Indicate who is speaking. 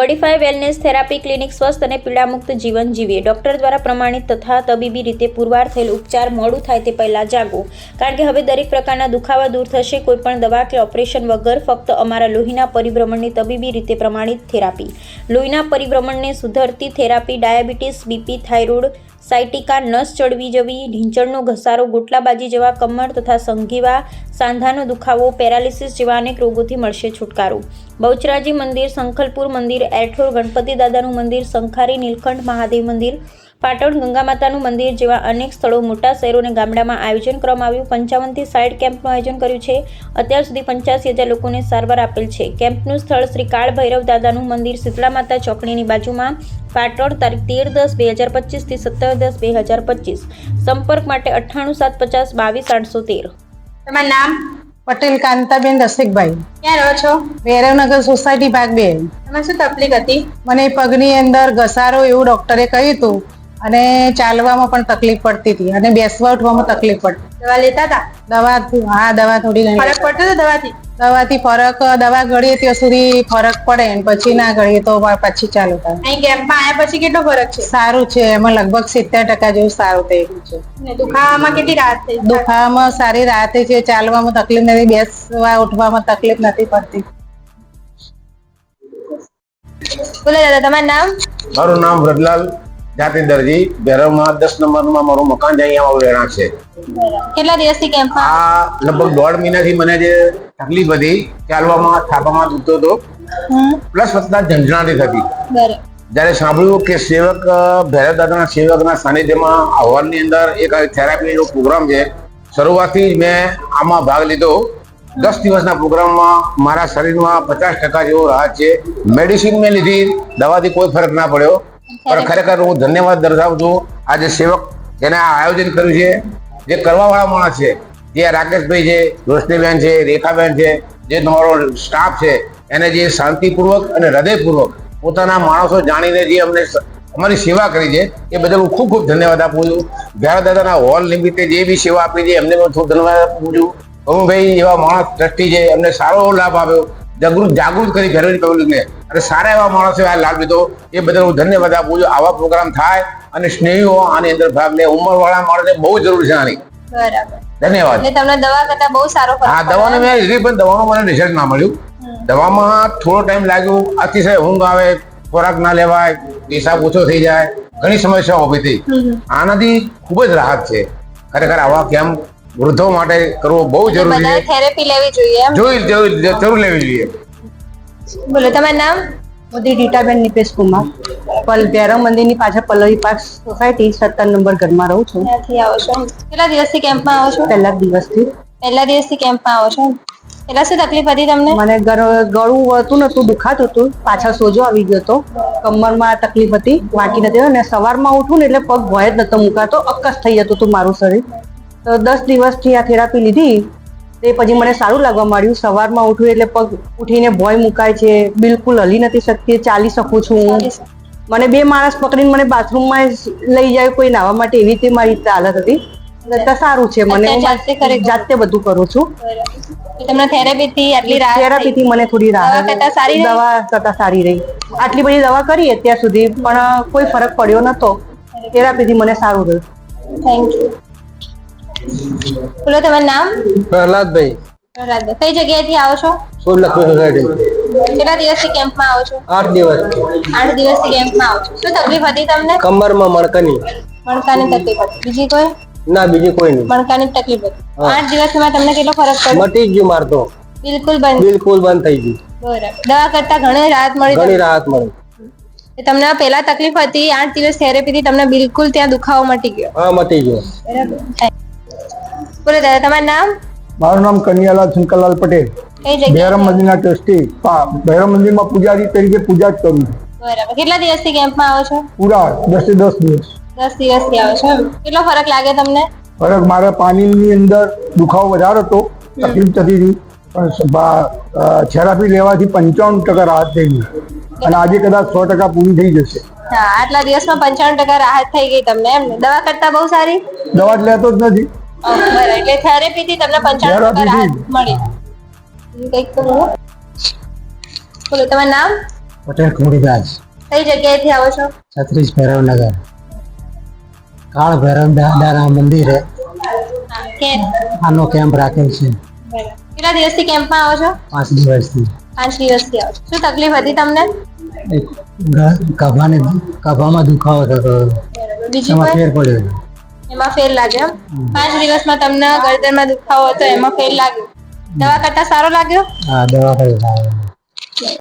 Speaker 1: બોડીફાય wellness therapy clinic સ્વસ્થ અને પીડામુક્ત જીવન જીવીએ. ડૉક્ટર દ્વારા પ્રમાણિત તથા તબીબી રીતે પુરવાર થયેલ ઉપચાર મોડું થાય તે પહેલાં જાગો કારણ કે હવે દરેક પ્રકારના દુખાવા દૂર થશે, કોઈપણ દવા કે ઓપરેશન વગર ફક્ત અમારા લોહીના પરિભ્રમણની તબીબી રીતે પ્રમાણિત થેરાપી. લોહીના પરિભ્રમણને સુધરતી therapy diabetes, BP, thyroid sciatica નસ ચડવી જવી, ઢીંચણનો ઘસારો, ગોટલાબાજી જેવા કમર તથા સંઘીવા સાંધાનો દુખાવો, પેરાલિસિસ જેવા અનેક રોગોથી મળશે છુટકારો. બહુચરાજી મંદિર, સંખલપુર મંદિર એરઠોર ગણપતિ દાદાનું મંદિર, સંખારી નીલકંઠ મહાદેવ મંદિર પાટણ ગંગા માતાનું મંદિર જેવા અનેક સ્થળો મોટા શહેરો અને ગામડામાં આયોજન કરવામાં આવ્યું. પંચાવનથી સાઠ કેમ્પનું આયોજન કર્યું છે. અત્યાર સુધી પંચ્યાસી હજાર લોકોને સારવાર આપેલ છે. કેમ્પનું સ્થળ શ્રી કાળ ભૈરવ દાદાનું મંદિર શીતળા માતા ચોકડીની બાજુમાં. પાટણ તારીખ તેર દસ બે હજાર પચીસથી સત્તર દસ બે હજાર પચીસ. સંપર્ક માટે અઠ્ઠાણું સાત પચાસ બાવીસ આઠસો તેર.
Speaker 2: તમારું નામ?
Speaker 3: પટેલ કાંતાબેન રસિકભાઈ.
Speaker 2: ક્યાં રહો છો?
Speaker 3: ભૈરવનગર સોસાયટી ભાગ બે.
Speaker 2: એમાં શું તકલીફ હતી?
Speaker 3: મને પગની અંદર ઘસારો એવું ડોક્ટરે કહ્યું હતું. અને ચાલવામાં પણ તકલીફ પડતી હતી અને બેસવા ઉઠવામાં તકલીફ પડતી
Speaker 2: દવા લેતા હતા?
Speaker 3: દવા હા દવા થોડી ઘણી
Speaker 2: ફરક પડતો હતો દવાથી?
Speaker 3: દવાથી ફરક દવા ગળીએ ત્યાં સુધી ફરક પડે ને પછી ના ગળીએ તો પછી ચાલુ થાય.
Speaker 2: અહીં કેમ્પમાં આવ્યા પછી કેટલો ફરક છે?
Speaker 3: સારું છે એમાં લગભગ સિત્તેર ટકા જેવું સારું થઈ ગયું છે.
Speaker 2: દુખાવામાં કેટલી રાહત થઈ?
Speaker 3: દુખાવામાં સારી રાહત છે ચાલવામાં તકલીફ નથી બેસવા ઉઠવામાં તકલીફ નથી પડતી.
Speaker 2: બોલો દાદા તમારું નામ?
Speaker 4: મારું નામ વ્રજલાલ જાતિ દરજી ભેરવમાં દસ નંબરમાં મારું મકાન છે અહીંયા રહેણાંક છે.
Speaker 2: કેટલા દિવસથી કેમ્પમાં
Speaker 4: આ લગભગ દોઢ મહિનાથી મને જે તકલીફ હતી ચાલવામાં થાપામાં દુખતો હતો. પ્લસ વત્તા ઝંઝણાટી થતી. જ્યારે સાંભળ્યું કે સેવક ભૈરવ દાદાના સેવકના સાનિધ્યમાં અહવાલની અંદર એક થેરાપીનો પ્રોગ્રામ છે શરૂઆતથી જ મેં આમાં ભાગ લીધો. દસ દિવસના પ્રોગ્રામમાં મારા શરીરમાં પચાસ ટકા જેવો રાહત છે. મેડિસિન મેં લીધી દવાથી કોઈ ફરક ના પડ્યો. પણ ખરેખર હું ધન્યવાદ દર્શાવું છું. જે સેવક જેને આ આયોજન કર્યું છે, જે કરવાવાળા માણસ છે, જે રાકેશભાઈ છે, રોશનીબેન છે, રેખાબેન છે, જે તમારો સ્ટાફ છે, એને જે શાંતિપૂર્વક અને હૃદયપૂર્વક પોતાના માણસો જાણીને જે અમને અમારી સેવા કરી છે, એ બદલ હું ખૂબ ખૂબ ધન્યવાદ આપું છું. ભૈરવ દાદાના હોલ નિમિત્તે જે બી સેવા આપી છે, એમને પણ ખૂબ ધન્યવાદ આપું છું. અરુણભાઈ એવા માણસ ટ્રસ્ટી છે, એમને સારો લાભ આપ્યો. જાગૃત જાગૃત કરી ભૈરવની પબ્લિકને અને સારા એવા માણસે આ લાભ લીધો. એ બદલ હું ધન્યવાદ આપું છું. આવા પ્રોગ્રામ થાય અને સ્નેહીઓ આની અંદર ભાગ લે. ઉંમરવાળા માણસને બહુ જરૂર છે આની. ધન્યવાદ.
Speaker 2: તમને દવા કરતા બહુ સારો
Speaker 4: હા દવાનો મેં લીધી પણ દવાનો મને રિઝલ્ટ ના મળ્યું. દવામાં થોડો ટાઈમ લાગ્યો. અતિશય ઊંઘ આવે ખોરાક ના લેવાય પેશાબ ઓછો થઈ જાય. ઘણી સમસ્યાઓ ઊભી થઈ. આનાથી ખૂબ જ રાહત છે. ખરેખર આવા કેમ્પ વૃદ્ધો માટે કરવો બહુ જરૂરી છે.
Speaker 2: થેરેપી લેવી જોઈએ એમ?
Speaker 4: જોઈ જરૂર લેવી જોઈએ.
Speaker 2: બોલો તમારું નામ?
Speaker 3: મોદી રીટાબેન નિપેશ કુમાર. પલ ભૈરવ મંદિરની પાછળ પલ્લવી પાર્ક સોસાયટી સત્તર નંબર ઘરમાં રહું છું.
Speaker 2: ત્યાંથી આવો છો. કેટલા દિવસથી કેમ્પમાં આવો છો?
Speaker 3: પહેલા દિવસથી.
Speaker 2: પહેલા દિવસથી કેમ્પમાં આવો છો? પહેલા શું તકલીફ હતી તમને?
Speaker 3: મને ગળ- ગળું વળતું નતું દુખાતું હતું. પાછળ સોજો આવી ગયો હતો. કમરમાં તકલીફ હતી વાંકી નથી અને સવારમાં ઉઠું ને એટલે પગ ભય જ નતો મુકાતો. અક્કસ થઈ જતું હતું મારું શરીર. તો દસ દિવસથી આ થેરાપી લીધી. તે પછી મને સારું લાગવા માંડ્યું. સવારમાં ઉઠું એટલે પગ ઉઠીને ભોય મુકાય છે. બિલકુલ હલી નથી શકતી. ચાલી શકું છું હું. મને બે માણસ પકડીને મને બાથરૂમમાં લઈ જાય કોઈ નાવા માટે. એવી રીતે મારી હાલત હતી. સારું છે. મને
Speaker 2: જાતે
Speaker 3: બધું કરું છું.
Speaker 2: તમને આટલી રાહત
Speaker 3: થેરાપીથી મને થોડી રાહત
Speaker 2: કરતાં સારી રહી?
Speaker 3: દવા કરતા સારી રહી. આટલી બધી દવા કરી અત્યાર સુધી પણ કોઈ ફરક પડ્યો નતો થેરાપીથી મને સારું રહ્યું.
Speaker 2: થેન્ક યુ બોલો તમારું નામ?
Speaker 5: પ્રહલાદભાઈ.
Speaker 2: પ્રહલાદભાઈ કઈ જગ્યાએથી આવો છો?
Speaker 5: સોલલક્ષ્મી સોસાયટી.
Speaker 2: કેટલા દિવસથી કેમ્પમાં આવો છો?
Speaker 5: આઠ દિવસ.
Speaker 2: આઠ દિવસથી કેમ્પમાં આવો છો. શું તકલીફ હતી તમને?
Speaker 5: કમરમાં મણકાની.
Speaker 2: મણકાની તકલીફ હતી. બીજી કોઈ?
Speaker 5: ના બીજી કોઈ નહીં.
Speaker 2: મણકાની તકલીફ હતી. આઠ દિવસમાં તમને કેટલો ફરક પડ્યો?
Speaker 5: મટી જ ગયું મારતો
Speaker 2: બિલકુલ બંધ.
Speaker 5: બિલકુલ બંધ થઈ ગયું.
Speaker 2: બરાબર. દવા કરતા ઘણી રાહત મળી
Speaker 5: ઘણી રાહત મળી.
Speaker 2: તમને પહેલા તકલીફ હતી આઠ દિવસ થેરેપીથી તમને બિલકુલ ત્યાં દુખાવો મટી ગયો.
Speaker 5: હા મટી ગયો.
Speaker 2: બરાબર. બોલો દાદા તમારું નામ?
Speaker 6: મારું નામ કન્યાલાલ શંકરલાલ પટેલ. ભૈરવ મંદિરના ટ્રસ્ટી. ભૈરવ મંદિરમાં પૂજારી તરીકે પૂજા જ કરું.
Speaker 2: બરાબર. કેટલા દિવસથી કેમ્પમાં આવો છો?
Speaker 6: પૂરા દસે દસ દિવસ.
Speaker 2: દસ દિવસથી આવો છો કેટલો ફરક લાગે તમને?
Speaker 6: ફરક મારા પાણીની અંદર દુખાવો વધારે હતો તકલીફ થતી હતી. પણ થેરાપી લેવાથી પંચાવન ટકા રાહત થઈ ગઈ. અને આજે કદાચ સો ટકા પૂરી થઈ જશે.
Speaker 2: આટલા દિવસમાં પંચાવન ટકા રાહત થઈ ગઈ તમને એમ? દવા કરતા બહુ સારી?
Speaker 6: દવા જ લેતો જ નથી.
Speaker 2: બરાબર. એટલે થેરેપીથી તમને પંચાવન ટકા રાહત મળી. કંઈક તો બોલો તમારું નામ?
Speaker 5: પટેલ ખોડીદાસ
Speaker 2: કઈ જગ્યાએથી આવો છો?
Speaker 5: છત્રીસ ભૈરવનગર. કાળ ભૈરવ દાદાના મંદિરે આનો કેમ્પ રાખેલ છે.
Speaker 2: કેટલા દિવસથી કેમ્પમાં આવો છો?
Speaker 5: પાંચ દિવસથી.
Speaker 2: પાંચ દિવસથી આવો શું તકલીફ હતી તમને?
Speaker 5: ગ- કફાને દુખાવો થતો
Speaker 2: બીજી
Speaker 5: ફેર પડ્યો
Speaker 2: એમાં ફેર લાગ્યો પાંચ દિવસમાં તમને ગરદનમાં દુખાવો હતો એમાં ફેર લાગ્યો દવા કરતા સારો લાગ્યો?
Speaker 5: હા દવા કરી